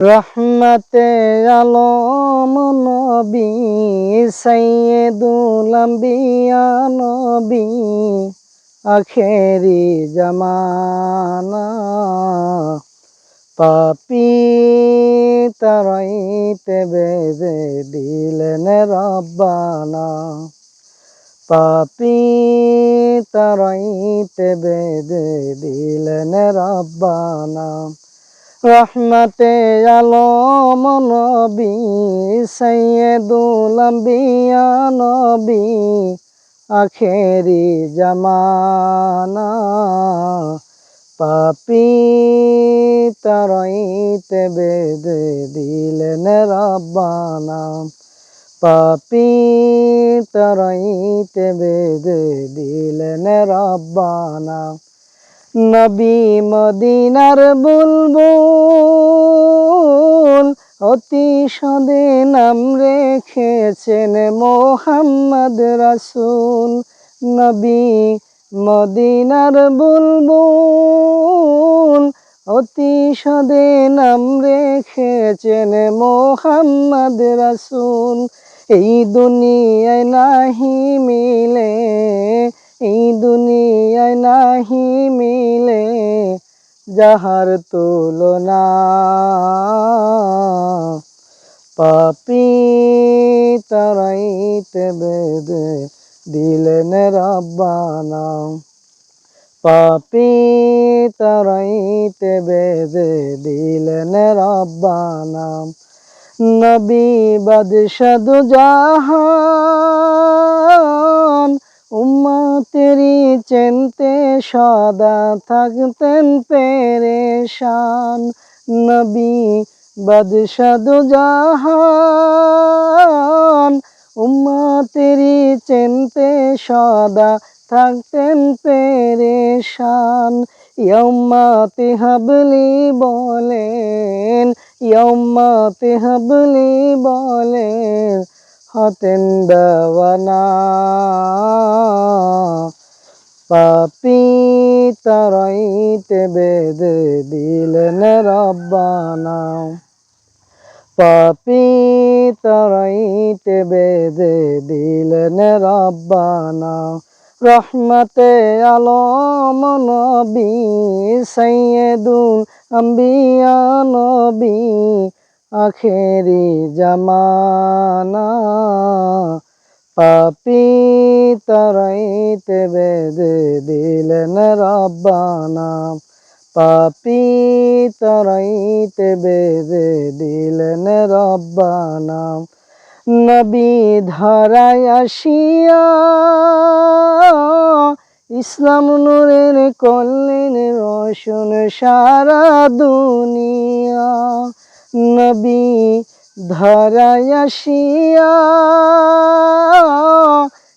রহমতে আলম নবী সৈয়দুল আম্বিয়া নবী, আখেরি জামানা। পাপি তারাইতে বেদে দিলেন রব্বানা। পাপি তারাইতে বেদে দিলেন রব্বানা। রহমতে আলম নবী সৈয়দুল আম্বিয়া নবী, আখেরি জামানা, পাপি তারাইতে বেদে দিলেন রব্বানা, পাপি তারাইতে বেদে দিলেন রব্বানা। নবী মদিনার বুলবুল অতি সদে নাম রেখেছেন মোহাম্মদ রাসূল। নবী মদিনার বুলবুল অতি সদে নাম রেখেছেন মোহাম্মদ রাসূল। এই দুনিয়ায় নাহি মিলে এই দুনিয়ায় নাহি মিলে যাহার তুলনা। পাপি তারাইতে বেদে দিলেন রব্বানা। পাপি তারাইতে বেদে দিলেন রব্বানা। নবী বাদশাদু জাহান উম্মতেরি চেনতে সদা থাকতেন পেরেশান। নবী বাদশাদু জাহান উম্মতেরি চেনতে সদা থাকতেন পেরেশান। ইয়ম্মাতে হাবলি বলেন ইয়ম্মাতে হাবলি বলেন হতেন দেওয়ানা পাপি তারাইতে বেদে দিলেন রব্বানা। পাপি তারাইতে বেদে দিলেন রব্বানা। রহমতে আলম নবী, সৈয়দুল আম্বিয়া নবী আখেরি জামানা, পাপি তরাইতে বেদে দিলেন রব্বানা। পাপি তরাইতে বেদে দিলেন রব্বানা। নবী ধরায় আসিয়া ইসলাম নূরের করলেন রোশন সারা দুনিয়া। নবী ধরায়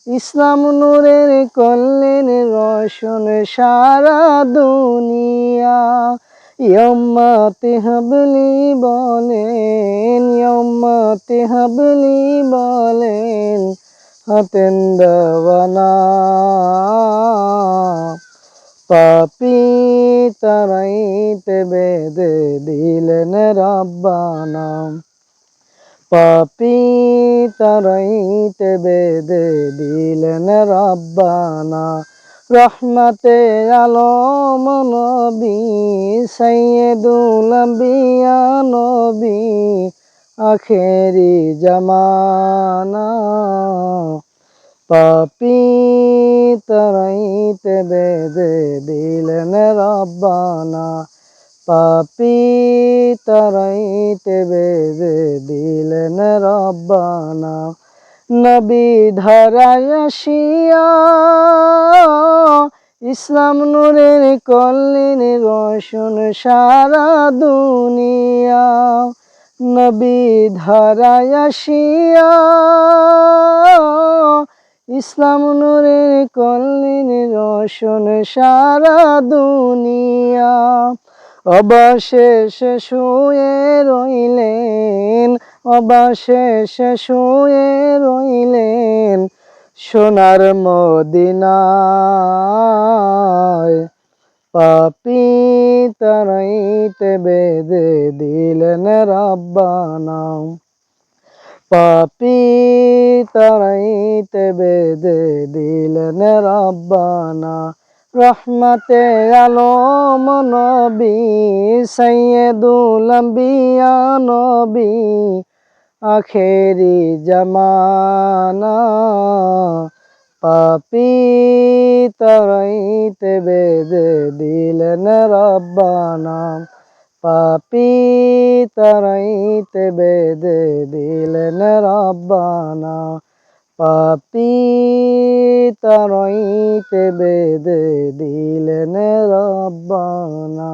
ইসলাম নূরের করলেন রোশন সারা দুনিয়া। ইয়ম্মাতে হাবলি বলেন, ইয়ম্মাতে হাবলি বলেন, হাতেন পাপি তারাইতে বেদে দিলেন রব্বানা। পাপি তারাইতে বেদে দিলেন রব্বানা। রহমতে আলম নবী সৈয়দুল আম্বিয়া নবী, আখেরি জামানা। পাপি তারাইতে বেদে দিলেন রব্বানা। পাপি তরাইতে বেদে দিলেন রব্বানা। নবী ধরায় আসিয়া ইসলাম নূরের কল্লিন রোশন সারা দুনিয়া। নবী ধরায় আসিয়া ইসলাম নূরের কল্লিন রোশন সারা দুনিয়া। অবশেষে শুয়ে রইলেন, অবশেষে শুয়ে রইলেন সোনার মদিনায়। পাপি তারাইতে বেদে দিলেন রাব্বানা। পাপি তারাইতে বেদে দিলেন রাব্বানা। রহমতে আলম নবী সৈয়দুল আম্বিয়া নবী, আখেরি জামানা। পাপি তারাইতে বেদে দিলেন রব্বানা। পাপি তারাইতে বেদে দিলেন রব্বানা। পাপি তারাইতে বেদে দিলেন রব্বানা।